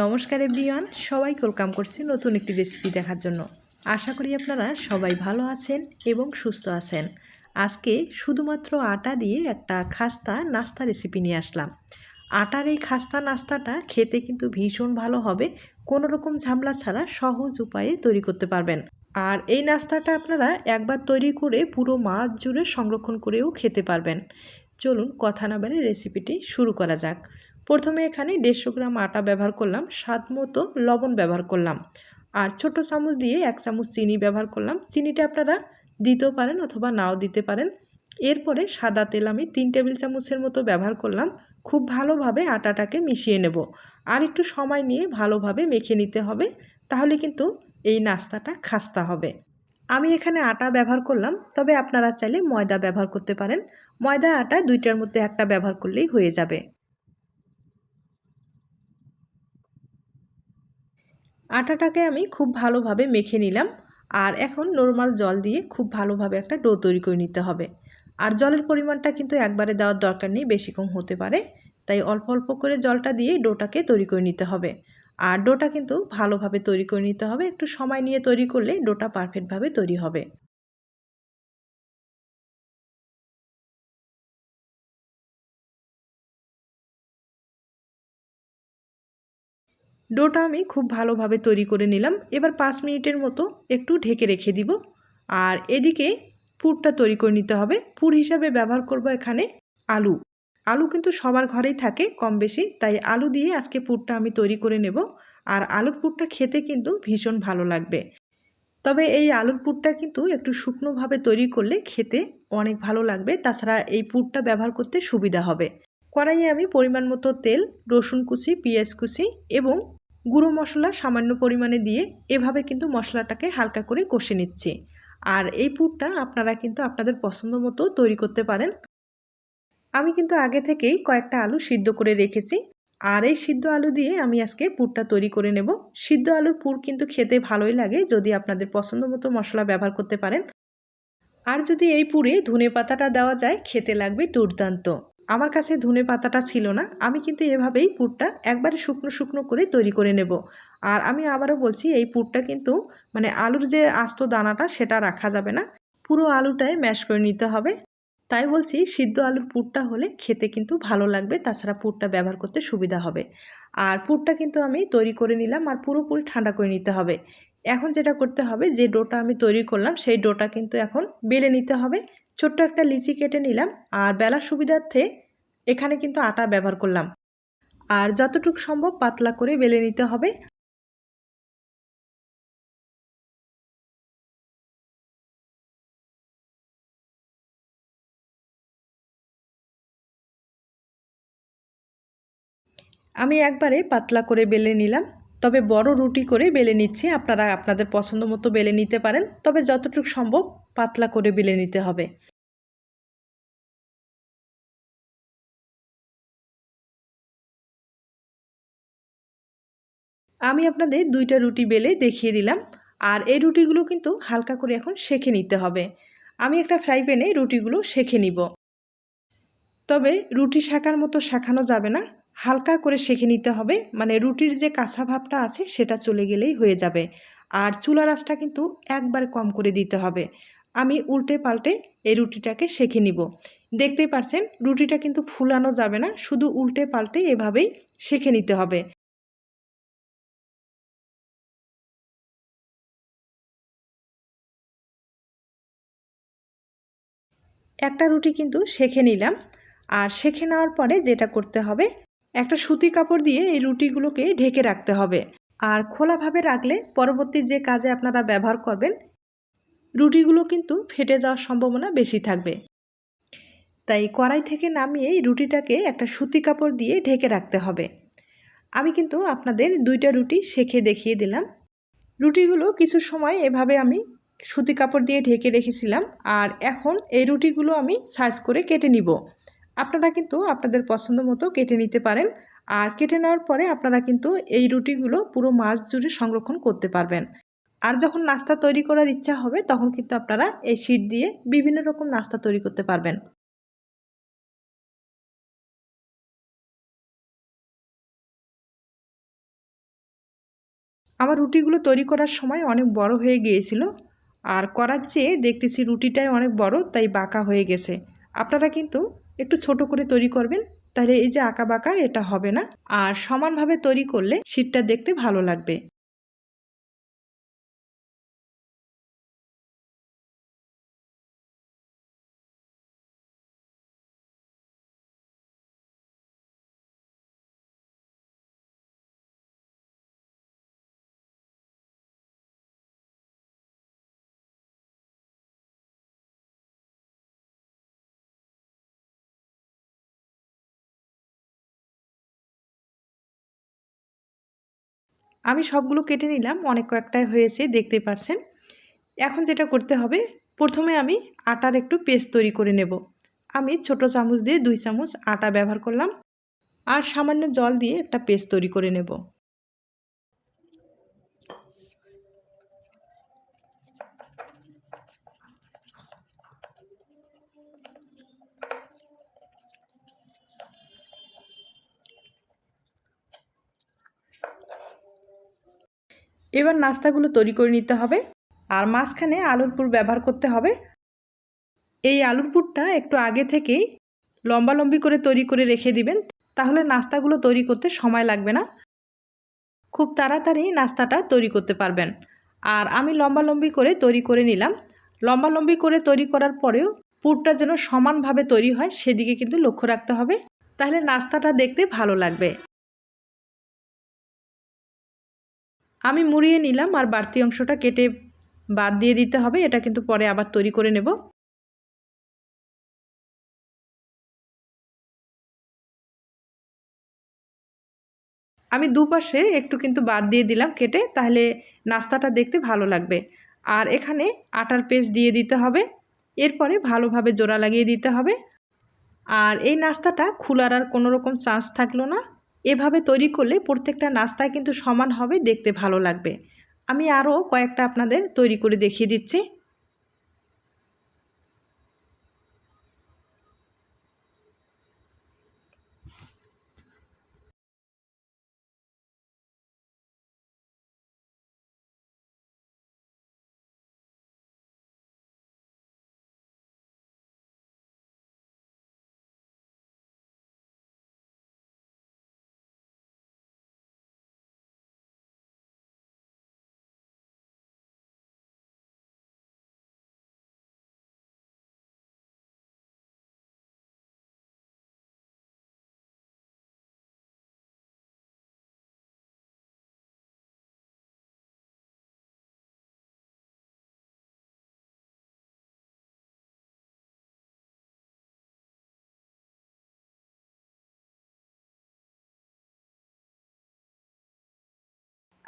নমস্কার এভরিওয়ান সবাই ওয়েলকাম করছি নতুন একটি রেসিপি দেখার জন্য। আশা করি আপনারা সবাই ভালো আছেন এবং সুস্থ আছেন। আজকে শুধুমাত্র আটা দিয়ে একটা খাস্তা নাস্তা রেসিপি নিয়ে আসলাম। আটার এই খাস্তা নাস্তাটা খেতে কিন্তু ভীষণ ভালো হবে, কোনো রকম ঝামেলা ছাড়া সহজ উপায়ে তৈরি করতে পারবেন। আর এই নাস্তাটা আপনারা একবার তৈরি করে পুরো মাছ জুড়ে সংরক্ষণ করেও খেতে পারবেন। চলুন কথা না বলে রেসিপিটি শুরু করা যাক। প্রথমে এখানে দেড়শো গ্রাম আটা ব্যবহার করলাম, স্বাদ মতো লবণ ব্যবহার করলাম। আর ছোট চামচ দিয়ে এক চামচ চিনি ব্যবহার করলাম। চিনিটা আপনারা দিতেও পারেন অথবা নাও দিতে পারেন। এরপরে সাদা তেল আমি তিন টেবিল চামচের মতো ব্যবহার করলাম। খুব ভালোভাবে আটাটাকে মিশিয়ে নেব। আর একটু সময় নিয়ে ভালোভাবে মেখে নিতে হবে, তাহলে কিন্তু এই নাস্তাটা খাস্তা হবে। আমি এখানে আটা ব্যবহার করলাম, তবে আপনারা চাইলে ময়দা ব্যবহার করতে পারেন। ময়দা আটা দুইটার মধ্যে একটা ব্যবহার করলেই হয়ে যাবে। আটাটাকে আমি খুব ভালোভাবে মেখে নিলাম। আর এখন নর্মাল জল দিয়ে খুব ভালোভাবে একটা ডো তৈরি করে নিতে হবে। আর জলের পরিমাণটা কিন্তু একবারে দেওয়ার দরকার নেই, বেশি কম হতে পারে। তাই অল্প অল্প করে জলটা দিয়ে ডোটাকে তৈরি করে নিতে হবে। আর ডোটা কিন্তু ভালোভাবে তৈরি করে নিতে হবে। একটু সময় নিয়ে তৈরি করলে ডোটা পারফেক্টভাবে তৈরি হবে। ডোটা আমি খুব ভালোভাবে তৈরি করে নিলাম। এবার পাঁচ মিনিটের মতো একটু ঢেকে রেখে দিব। আর এদিকে পুরটা তৈরি করে নিতে হবে। পুর হিসাবে ব্যবহার করব এখানে আলু। আলু কিন্তু সবার ঘরেই থাকে কম বেশি তাই আলু দিয়ে আজকে পুরটা আমি তৈরি করে নেব। আর আলুর পুরটা খেতে কিন্তু ভীষণ ভালো লাগবে। তবে এই আলুর পুরটা কিন্তু একটু শুকনোভাবে তৈরি করলে খেতে অনেক ভালো লাগবে। তাছাড়া এই পুরটা ব্যবহার করতে সুবিধা হবে। কড়াইয়ে আমি পরিমাণ মতো তেল, রসুন কুচি, পেঁয়াজ কুচি এবং গুঁড়ো মশলা সামান্য পরিমাণে দিয়ে এভাবে কিন্তু মশলাটাকে হালকা করে কষে নিচ্ছি। আর এই পুরটা আপনারা কিন্তু আপনাদের পছন্দ মতো তৈরি করতে পারেন। আমি কিন্তু আগে থেকেই কয়েকটা আলু সিদ্ধ করে রেখেছি। আর এই সিদ্ধ আলু দিয়ে আমি আজকে পুরটা তৈরি করে নেব। সিদ্ধ আলুর পুর কিন্তু খেতে ভালোই লাগে যদি আপনাদের পছন্দ মতো মশলা ব্যবহার করতে পারেন। আর যদি এই পুরে ধনে পাতাটা দেওয়া যায়, খেতে লাগবে দুর্দান্ত। আমার কাছে ধনে পাতাটা ছিল না, আমি কিন্তু এভাবেই পুরটা একবারে শুকনো শুকনো করে তৈরি করে নেব। আর আমি আবারও বলছি, এই পুরটা কিন্তু মানে আলুর যে আস্ত দানাটা সেটা রাখা যাবে না, পুরো আলুটাই ম্যাশ করে নিতে হবে। তাই বলছি, সিদ্ধ আলুর পুরটা হলে খেতে কিন্তু ভালো লাগবে, তাছাড়া পুরটা ব্যবহার করতে সুবিধা হবে। আর পুরটা কিন্তু আমি তৈরি করে নিলাম আর পুরোপুরি ঠান্ডা করে নিতে হবে। এখন যেটা করতে হবে, যে ডোটা আমি তৈরি করলাম, সেই ডোটা কিন্তু এখন বেলে নিতে হবে। ছোট্ট একটা লিচি কেটে নিলাম আর বেলার সুবিধার্থে এখানে কিন্তু আটা ব্যবহার করলাম। আর যতটুকু সম্ভব পাতলা করে বেলে নিতে হবে। আমি একবারে পাতলা করে বেলে নিলাম। তবে বড় রুটি করে বেলে নিচ্ছি। আপনারা, আপনাদের পছন্দ মতো বেলে নিতে পারেন। তবে যতটুকু সম্ভব পাতলা করে বেলে নিতে হবে। আমি আপনাদের দুইটা রুটি বেলে দেখিয়ে দিলাম। আর এই রুটিগুলো কিন্তু হালকা করে এখন সেঁকে নিতে হবে। আমি একটা ফ্রাই প্যানে রুটিগুলো সেঁকে নিব। তবে রুটি শাখার মতো শাখানো যাবে না। হালকা করে সেঁকে নিতে হবে। মানে রুটির যে কাঁচা ভাবটা আছে সেটা চলে গেলেই হয়ে যাবে। আর চুলা রাসটা কিন্তু একবার কম করে দিতে হবে। আমি উল্টে পাল্টে এই রুটিটাকে সেঁকে নিব। দেখতেই পারছেন, রুটিটা কিন্তু ফুলানো যাবে না। শুধু উল্টে পাল্টে এভাবেই সেঁকে নিতে হবে। একটা রুটি কিন্তু শেখে নিলাম। আর শেখে নেওয়ার পরে যেটা করতে হবে, একটা সুতি কাপড় দিয়ে এই রুটিগুলোকে ঢেকে রাখতে হবে। আর খোলাভাবে রাখলে পরবর্তী যে কাজে আপনারা ব্যবহার করবেন, রুটিগুলো কিন্তু ফেটে যাওয়ার সম্ভাবনা বেশি থাকবে। তাই কড়াই থেকে নামিয়ে রুটিটাকে একটা সুতি কাপড় দিয়ে ঢেকে রাখতে হবে। আমি কিন্তু আপনাদের দুইটা রুটি শেখে দেখিয়ে দিলাম। রুটিগুলো কিছু সময় এভাবে আমি সুতি কাপড় দিয়ে ঢেকে রেখেছিলাম আর এখন এই রুটিগুলো আমি সাইজ করে কেটে নিব। আপনারা কিন্তু আপনাদের পছন্দ মতো কেটে নিতে পারেন আর কেটে নেওয়ার পরে আপনারা কিন্তু এই রুটিগুলো পুরো মাস জুড়ে সংরক্ষণ করতে পারবেন। আর যখন নাস্তা তৈরি করার ইচ্ছা হবে তখন কিন্তু আপনারা এই শীট দিয়ে বিভিন্ন রকম নাস্তা তৈরি করতে পারবেন। আমার রুটিগুলো তৈরি করার সময় অনেক বড় হয়ে গিয়েছিল আর করার চেয়ে দেখতেছি রুটিটাই অনেক বড়, তাই বাঁকা হয়ে গেছে। আপনারা কিন্তু একটু ছোট করে তৈরি করবেন, তাহলে এই যে আঁকা বাঁকা এটা হবে না। আর সমানভাবে তৈরি করলে শীতটা দেখতে ভালো লাগবে। আমি সবগুলো কেটে নিলাম, অনেক কয়েকটাই হয়েছে দেখতে পারছেন। এখন যেটা করতে হবে, প্রথমে আমি আটার একটু পেস্ট তৈরি করে নেব। আমি ছোট চামচ দিয়ে দুই চামচ আটা ব্যবহার করলাম। আর সামান্য জল দিয়ে একটা পেস্ট তৈরি করে নেব। এবার নাস্তাগুলো তৈরি করে নিতে হবে আর মাঝখানে আলুর পুর ব্যবহার করতে হবে। এই আলুর পুরটা একটু আগে থেকেই লম্বা লম্বি করে তৈরি করে রেখে দিবেন, তাহলে নাস্তাগুলো তৈরি করতে সময় লাগবে না। খুব তাড়াতাড়ি নাস্তাটা তৈরি করতে পারবেন। আর আমি লম্বা লম্বি করে তৈরি করে নিলাম। লম্বা লম্বি করে তৈরি করার পরেও পুরটা যেন সমানভাবে তৈরি হয়, সেদিকে কিন্তু লক্ষ্য রাখতে হবে। তাহলে নাস্তাটা দেখতে ভালো লাগবে। আমি মুড়িয়ে নিলাম আর বাড়তি অংশটা কেটে বাদ দিয়ে দিতে হবে। এটা কিন্তু পরে আবার তৈরি করে নেব। আমি দুপাশে একটু কিন্তু বাদ দিয়ে দিলাম কেটে, তাহলে নাস্তাটা দেখতে ভালো লাগবে। আর এখানে আটার পেস্ট দিয়ে দিতে হবে। এরপরে ভালোভাবে জোড়া লাগিয়ে দিতে হবে। আর এই নাস্তাটা খোলার আর কোনো রকম চান্স থাকল না। এভাবে তৈরি করলে প্রত্যেকটা নাস্তা কিন্তু সমান হবে, দেখতে ভালো লাগবে। আমি আরও কয়েকটা আপনাদের তৈরি করে দেখিয়ে দিচ্ছি।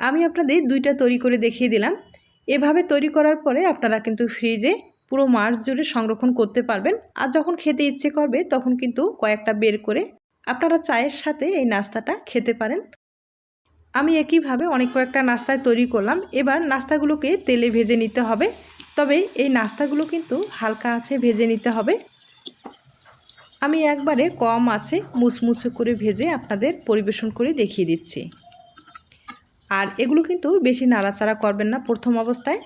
আমি আপনাদের দুইটা তৈরি করে দেখিয়ে দিলাম। এভাবে তৈরি করার পরে আপনারা কিন্তু ফ্রিজে পুরো মাস জুড়ে সংরক্ষণ করতে পারবেন। আর যখন খেতে ইচ্ছে করবে, তখন কিন্তু কয়েকটা বের করে আপনারা চায়ের সাথে এই নাস্তাটা খেতে পারেন। আমি একইভাবে অনেক কয়েকটা নাস্তায় তৈরি করলাম। এবার নাস্তাগুলোকে তেলে ভেজে নিতে হবে। তবে এই নাস্তাগুলো কিন্তু হালকা আছে, ভেজে নিতে হবে। আমি একবারে কম আছে মুসমুসে করে ভেজে আপনাদের পরিবেশন করে দেখিয়ে দিচ্ছি। আর এগুলো কিন্তু বেশি নাড়াচাড়া করবেন না প্রথম অবস্থায়।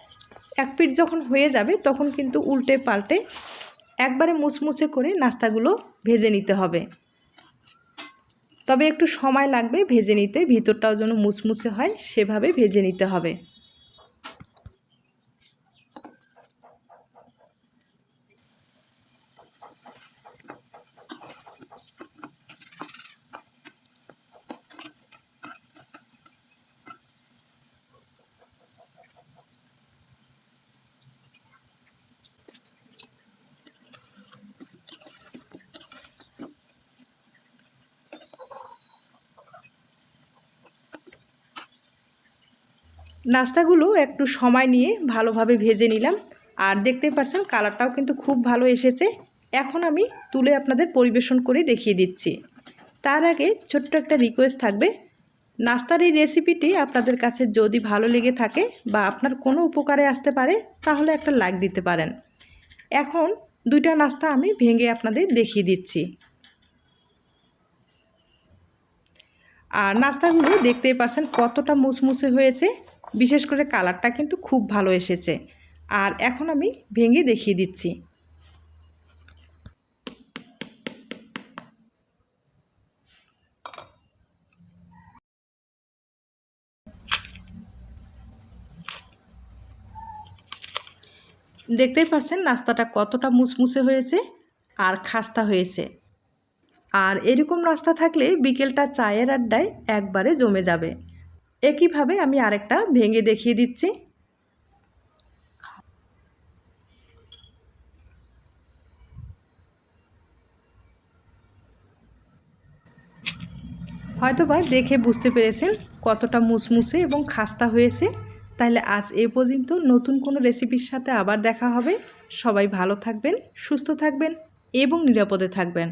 এক পিঠ যখন হয়ে যাবে তখন কিন্তু উল্টে পাল্টে একবারে মুছমুছে করে নাস্তাগুলো ভেজে নিতে হবে। তবে একটু সময় লাগবে ভেজে নিতে, ভিতরটাও যেন মুছমুছে হয়, সেভাবে ভেজে নিতে হবে। নাস্তাগুলো একটু সময় নিয়ে ভালোভাবে ভেজে নিলাম। আর দেখতে পাচ্ছেন কালারটাও কিন্তু খুব ভালো এসেছে। এখন আমি তুলে আপনাদের পরিবেশন করে দেখিয়ে দিচ্ছি। তার আগে ছোট্ট একটা রিকোয়েস্ট থাকবে। নাস্তার এই রেসিপিটি আপনাদের কাছে যদি ভালো লেগে থাকে বা আপনার কোনো উপকারে আসতে পারে, তাহলে একটা লাইক দিতে পারেন। এখন দুইটা নাস্তা আমি ভেঙে আপনাদের দেখিয়ে দিচ্ছি। আর নাস্তাগুলো দেখতেই পাচ্ছেন কতটা মুসমুসে হয়েছে। বিশেষ করে কালারটা কিন্তু খুব ভালো এসেছে। আর এখন আমি ভেঙে দেখিয়ে দিচ্ছি। দেখতেই পাচ্ছেন নাস্তাটা কতটা মুসমুসে হয়েছে আর খাস্তা হয়েছে। আর এরকম নাস্তা থাকলে বিকেলটা চায়ের আড্ডায় একবারে জমে যাবে। একইভাবে আমি আরেকটা ভেঙে দেখিয়ে দিচ্ছি। হয়তোবা দেখে বুঝতে পেরেছেন কতটা মুসমুসে এবং খাস্তা হয়েছে। তাহলে আজ এ পর্যন্ত নতুন কোনো রেসিপির সাথে আবার দেখা হবে। সবাই ভালো থাকবেন, সুস্থ থাকবেন এবং নিরাপদে থাকবেন।